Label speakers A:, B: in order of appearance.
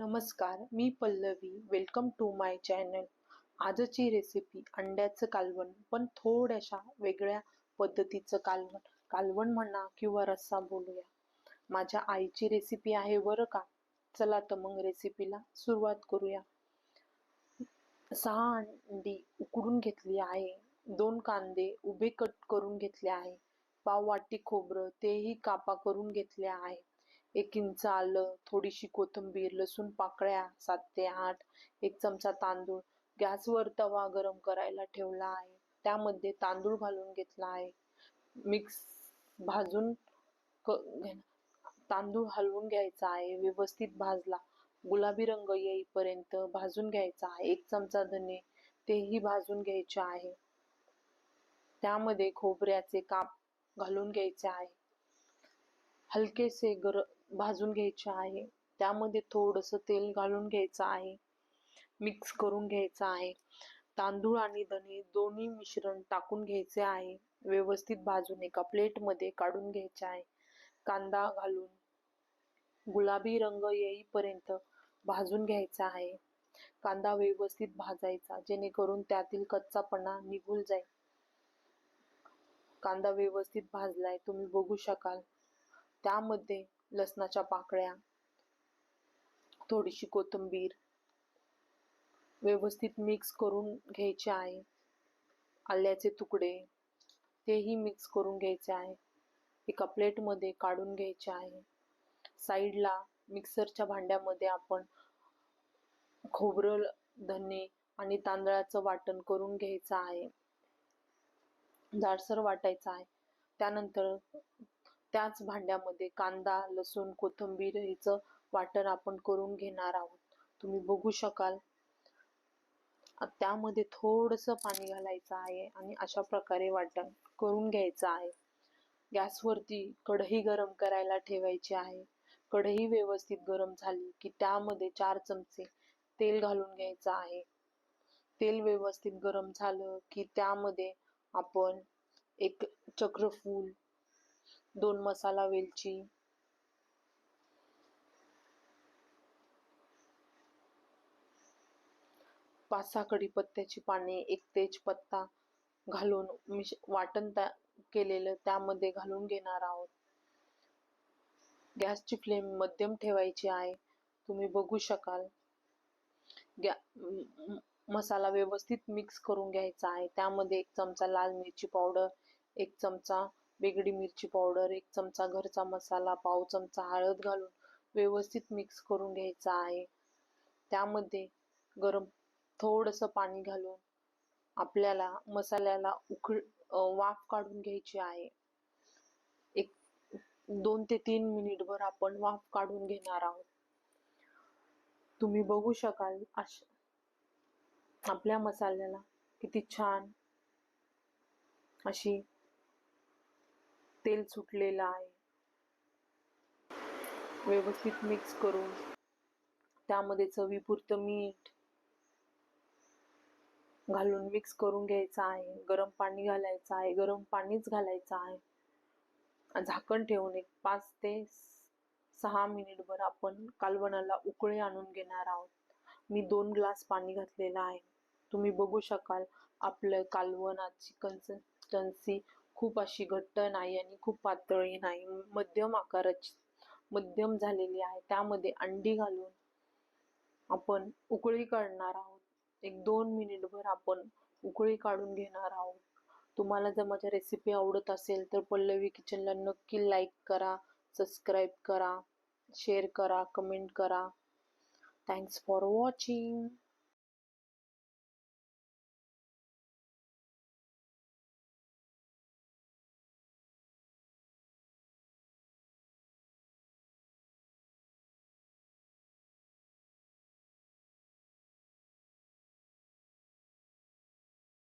A: नमस्कार मी Pallavi. Welcome to my channel आजची recipe अंड्याचं कालवण पण थोड्याशा वेगळ्या पद्धतीचं कालवण. कालवण म्हणा किंवा रस्सा बोलूया. माझ्या आईची रेसिपी आहे बरं का? चला तर मग रेसिपीला सुरुवात करूया. सहा अंडी उकडून घेतली आहे. दोन कांदे उभे कट करून घेतले आहे. पाव वाटी खोबरं तेही कापा करून घेतले आहे एक इंच आलं थोडीशी कोथिंबीर लसूण पाकळ्या सात ते आठ एक चमचा तांदूळ. गॅसवर तवा गरम करायला ठेवला आहे. त्यामध्ये तांदूळ घालून घेतला आहे. मिक्स भाजून क तांदूळ हलवून घ्यायचा आहे. व्यवस्थित भाजला. गुलाबी रंग येईपर्यंत भाजून घ्यायचा आहे. एक चमचा धने तेही भाजून घ्यायचे आहे. त्यामध्ये खोबऱ्याचे काप घालून घ्यायचे आहे. हलकेसे गर भाजून घ्यायचे आहे. त्यामध्ये थोडंसं तेल घालून घ्यायचं आहे. मिक्स करून घ्यायचं आहे. तांदूळ आणि धने दोन्ही मिश्रण टाकून घ्यायचे आहे. व्यवस्थित भाजून एका प्लेटमध्ये काढून घ्यायचे आहे. कांदा घालून गुलाबी रंग येईपर्यंत भाजून घ्यायचा आहे. कांदा व्यवस्थित भाजायचा जेणेकरून त्यातील कच्चापणा निघून जाईल. कांदा व्यवस्थित भाजलाय तुम्ही बघू शकाल. त्यामध्ये लसणाच्या पाकळ्या थोडीशी कोथिंबीर व्यवस्थित मिक्स करून घ्यायचे आहे. आल्याचे तुकडे तेही मिक्स करून घ्यायचे आहे. एका प्लेटमध्ये काढून घ्यायचे आहे. साईडला मिक्सरच्या भांड्यामध्ये आपण खोबरं धने आणि तांदळाचं वाटण करून घ्यायचं आहे. जाडसर वाटायचं आहे. त्यानंतर त्याच भांड्यामध्ये कांदा लसूण कोथिंबीर हिचं वाटण आपण करून घेणार आहोत. तुम्ही बघू शकाल. त्यामध्ये थोडस पाणी घालायचं आहे आणि अशा प्रकारे वाटण करून घ्यायचं आहे. गॅसवरती कढई गरम करायला ठेवायची आहे. कढई व्यवस्थित गरम झाली की त्यामध्ये चार चमचे तेल घालून घ्यायचं आहे. तेल व्यवस्थित गरम झालं की त्यामध्ये आपण एक चक्रफूल दोन मसाला वेलची. पाच सहा कढीपत्त्याची पाने एक तेजपत्ता घालून मिश वाटण त्या केलेलं त्यामध्ये घालून घेणार आहोत. गॅसची फ्लेम मध्यम ठेवायची आहे. तुम्ही बघू शकाल. गॅ मसाला व्यवस्थित मिक्स करून घ्यायचा आहे. त्यामध्ये एक चमचा लाल मिरची पावडर एक चमचा वेगळी मिरची पावडर एक चमचा घरचा मसाला पाव चमचा हळद घालून व्यवस्थित मिक्स करून घ्यायचा आहे. त्यामध्ये गरम थोडंसं पाणी घालून आपल्याला मसाल्याला उकळ वाफ काढून घ्यायची आहे. एक दोन ते तीन मिनिटभर आपण वाफ काढून घेणार आहोत. तुम्ही बघू शकाल अश आपल्या मसाल्याला किती छान अशी तेल सुटलेलं आहे. व्यवस्थित मिक्स करून. त्यामध्ये चवीपुरतं मीठ घालून मिक्स करून घ्यायचं आहे. गरम पाणी घालायचं आहे. गरम पाणीच घालायचं आहे. झाकण ठेवून एक पाच ते सहा मिनिटभर आपण कालवणाला उकळे आणून घेणार आहोत. मी दोन ग्लास पाणी घातलेलं आहे. तुम्ही बघू शकाल आपलं कालवणाची कन्सिस्टन्सी खूप अशी घट्ट नाही आणि खूप पातळी नाही. मध्यम आकाराची मध्यम झालेली आहे. त्यामध्ये अंडी घालून आपण उकळी काढणार आहोत. एक दोन मिनिटभर आपण उकळी काढून घेणार आहोत. तुम्हाला जर माझ्या रेसिपी आवडत असेल तर पल्लवी किचनला नक्की लाईक करा सबस्क्राईब करा शेअर करा कमेंट करा. Thanks for watching